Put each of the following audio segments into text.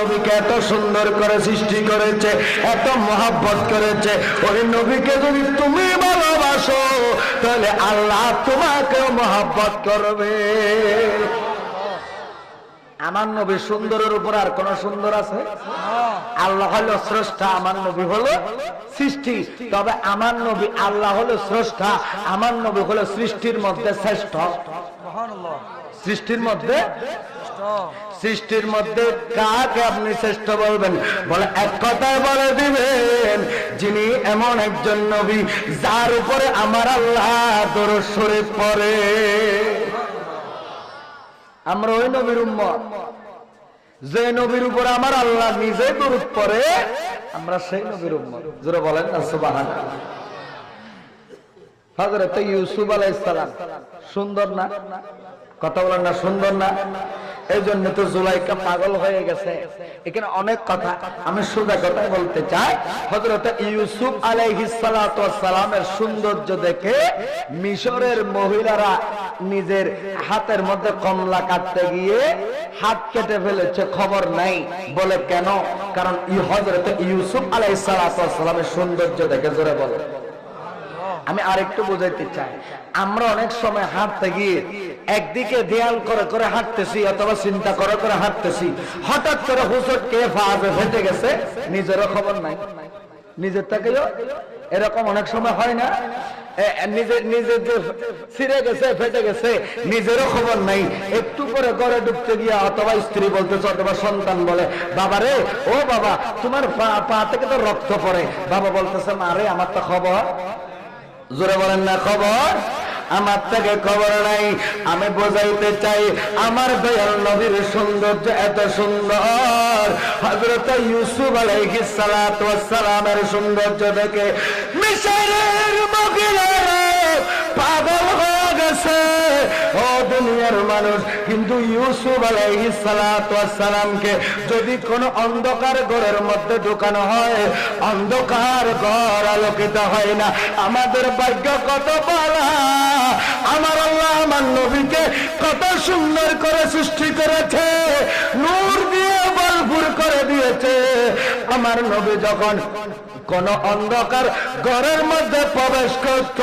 নবীকে এত সুন্দর করে সৃষ্টি করেছে, এত মহাব্বত করেছে। ওই নবীকে যদি তুমি ভালোবাসো, তাহলে আল্লাহ তোমাকেও মহাব্বত করবে। আমার নবী সুন্দরের উপর আর কোন সুন্দর আছে? আল্লাহ হলো স্রষ্টা আমার নবী হলো সৃষ্টি। তবে আমার নবী আল্লাহ হলো স্রষ্টা আমার নবী হলো সৃষ্টির মধ্যে শ্রেষ্ঠ। সৃষ্টির মধ্যে? সৃষ্টির মধ্যে কাকে আপনি শ্রেষ্ঠ বলবেন? বলে এক কথায় বলে দিবেন যিনি এমন একজন নবী যার উপরে আমার আল্লাহ দরদ শরীফ পড়ে। আমরা ওই নবীর উম্মত। যে নবীর উপর আমার আল্লাহ নিজে দরুদ পড়ে, আমরা সেই নবীর উম্মত। যারা বলেন না, সুবহানাল্লাহ। হযরত ইউসুফ আলাইহিস সালাম, সুন্দর না? কথা বলেন না, সুন্দর না? এই জন্য তো জুলাইকা পাগল হয়ে গেছে। এখানে অনেক কথা আমি সোজা কথা বলতে চাই। হজরত ইউসুফ সালামের সৌন্দর্য দেখে মিশরের মহিলারা নিজের হাতের মধ্যে কমলা কাটতে গিয়ে হাত কেটে ফেলেছে, খবর নাই। বলে কেন? কারণ ইউসুফ আলাইহিস সালামের সৌন্দর্য দেখে জোরে বলে। আমি আরেকটু বোঝাইতে চাই। আমরা অনেক সময় হাঁটতে গিয়ে একদিকে দেয়াল করে করে হাঁটতেছি অথবা চিন্তা করে করে হাঁটতেছি। হঠাৎ করে হুসট কে ফাঁপে ফেটে গেছে? নিজেরও খবর নাই। নিজের থেকেও এরকম অনেক সময় হয় না? খবর নাই। একটু করে ঘরে ঢুকতে গিয়া অথবা স্ত্রী বলতেছে অথবা সন্তান বলে, বাবা রে, ও বাবা, তোমার পা পা থেকে তো রক্ত পড়ে। বাবা বলতেছে, মা রে, আমার তো খবর জোরে বলেন না, খবর? আমার থেকে খবর নাই, আমি বোঝাইতে চাই, আমার দয়াল নবীর সৌন্দর্য এত সুন্দর। হযরত ইউসুফ ওয়াস সালামের সৌন্দর্য দেখে মিশরের মহিলারা পাগল হয়ে গেছে। ও দুনিয়ার মানুষ কিন্তু ইউসুফ আলাইহিস সালাতু ওয়াস সালামকে যদি কোন অন্ধকার ঘরের মধ্যে ঢুকানো হয়, অন্ধকার ঘর আলোকিত হয় না। আমাদের ভাগ্য কত বলা! আমার আল্লাহ আমার নবীকে কত সুন্দর করে সৃষ্টি করেছে, নূর দিয়ে বলপুর করে দিয়েছে। আমার নবী যখন কোন অন্ধকার ঘরের মধ্যে প্রবেশ করত।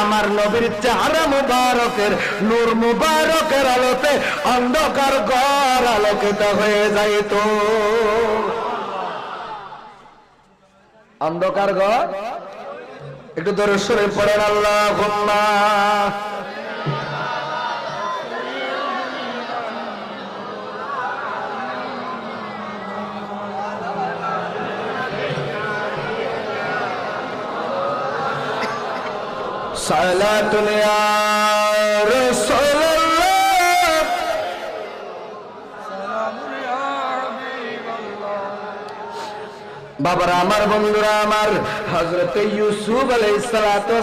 আমার নবীর চেহারা মুবারকের, নূর মুবারকের আলোতে অন্ধকার ঘর আলোকিত হয়ে যাইত। অন্ধকার ঘর? একটু সরে পড়েন আল্লাহ صلاة يا رسول الله বাবারা আমার বন্ধুরা আমার হজরত ইউসুফ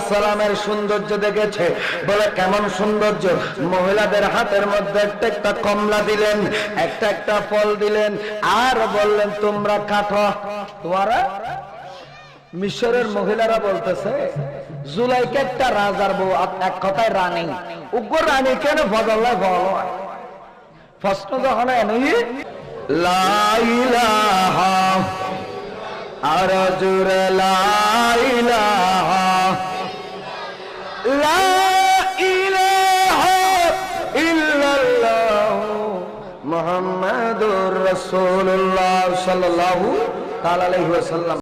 সালামের সৌন্দর্য দেখেছে বলে কেমন সৌন্দর্য মহিলাদের হাতের মধ্যে একটা একটা কমলা দিলেন একটা একটা ফল দিলেন আর বললেন তোমরা কাঠো তোমারা মিশরের মহিলারা বলতেছে জুলাইকে একটা রাজার বউ এক কথায় রানী। উগ্র রানী কেন বদলায় বল? প্রশ্ন যখন এনই লাইলাহা আর জুড়ে লাইলাহা মুহাম্মাদুর রাসূলুল্লাহ সাল্লাল্লাহু তাআলা